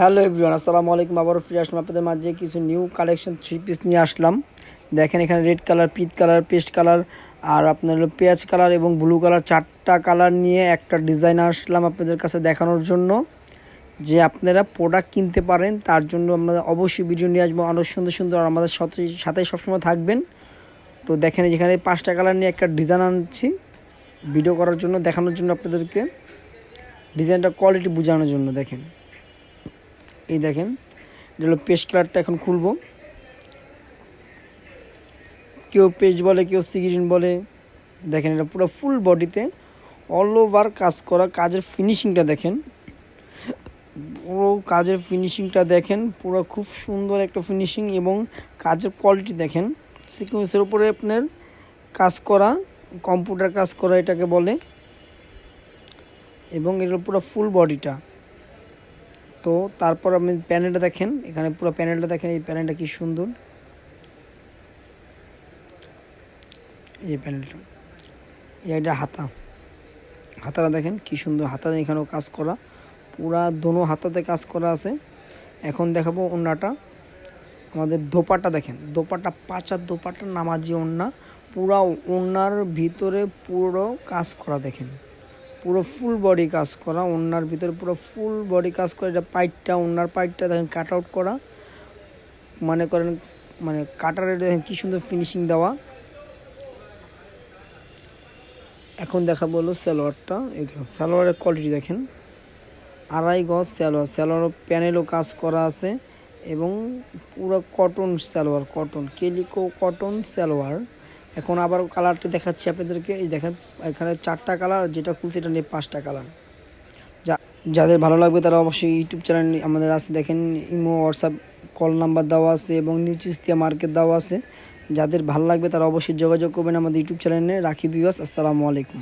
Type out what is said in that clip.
Hello everyone, আসসালামু আলাইকুম। আবারও ফিরে আসলাম আপনাদের মাঝে কিছু নিউ কালেকশন থ্রি পিস নিয়ে আসলাম। দেখেন এখানে রেড কালার পিট কালার, পেস্ট কালার আর আপনার হলো পেঁয়াজ কালার এবং ব্লু কালার চারটা কালার নিয়ে একটা ডিজাইন আসলাম আপনাদের কাছে দেখানোর জন্য। যে আপনারা প্রোডাক্ট কিনতে পারেন, তার জন্য আমরা অবশ্যই ভিডিও নিয়ে আসব। অনেক সুন্দর সুন্দর আমাদের সাথে সাথে সবসময় থাকবেন। তো দেখেন যেখানে পাঁচটা কালার নিয়ে একটা ডিজাইন আনছি। ভিডিও করার জন্য, দেখানোর জন্য আপনাদেরকে। ডিজাইনটা কোয়ালিটি বোঝানোর জন্য, দেখেন। এই দেখেন, এটা হলো পেস্ট কালারটা এখন খুলবো। কেউ পেস্ট বলে, কেউ সিগ্রিন বলে। দেখেন, এটা পুরো ফুল বডিতে অল ওভার কাজ করা কাজের ফিনিশিংটা দেখেন। পুরো কাজের ফিনিশিংটা দেখেন, পুরো খুব সুন্দর একটা ফিনিশিং এবং কাজের কোয়ালিটি দেখেন। সিকুয়েন্সের উপরে আপনার কাজ করা কম্পিউটার কাজ করা এটাকে বলে। এবং এটা পুরো ফুল বডিটা তো তারপর আপনি প্যানেলটা দেখেন, এখানে পুরো প্যানেলটা দেখেন, এই প্যানেলটা কি সুন্দর। এই প্যানেলটা এটা হাতা। হাতাটা দেখেন কি সুন্দর হাতা এখানেও কাজ করা। পুরা দোনো হাতাতে কাজ করা আছে। এখন দেখাবো ওন্নাটা। আমাদের দোপাটা দেখেন দোপাটা পাঁচার দোপাটা নামাজি ওন্না। পুরা ওন্নার ভিতরে পুরো কাজ করা দেখেন। পুরো ফুল বডি কাজ করা ওনার ভিতরে পুরো ফুল বডি কাজ করা, এটা পাইটটা ওনার পাইটটা দেখেন কাট আউট করা। মনে করেন মানে কাটারের দেখেন কী সুন্দর ফিনিশিং দেওয়া। এখন দেখা বলল সালোয়ারটা, এই দেখেন, সালোয়ারের কোয়ালিটি দেখেন। আড়াই গজ সালোয়ার সালোয়ার প্যানেলও কাজ করা আছে, এবং পুরো cotton salwar cotton calico cotton salwar. এখন আবার কালারটি দেখাচ্ছি আপনাদেরকে। এই দেখেন, এখানে চারটা কালার, যেটা খুলছে এটা নিয়ে পাঁচটা কালার। যা, যাদের ভালো লাগবে তারা অবশ্যই ইউটিউব চ্যানেল আমাদের আছে, দেখেন ইমো, হোয়াটসঅ্যাপ, কল নাম্বার দেওয়া আছে এবং নিউজ ইস্তিয়া মার্কেট দেওয়া আছে। যাদের ভালো লাগবে তারা অবশ্যই যোগাযোগ করবেন আমাদের ইউটিউব চ্যানেলে, রাখি বিওয়াস আসসালামু আলাইকুম।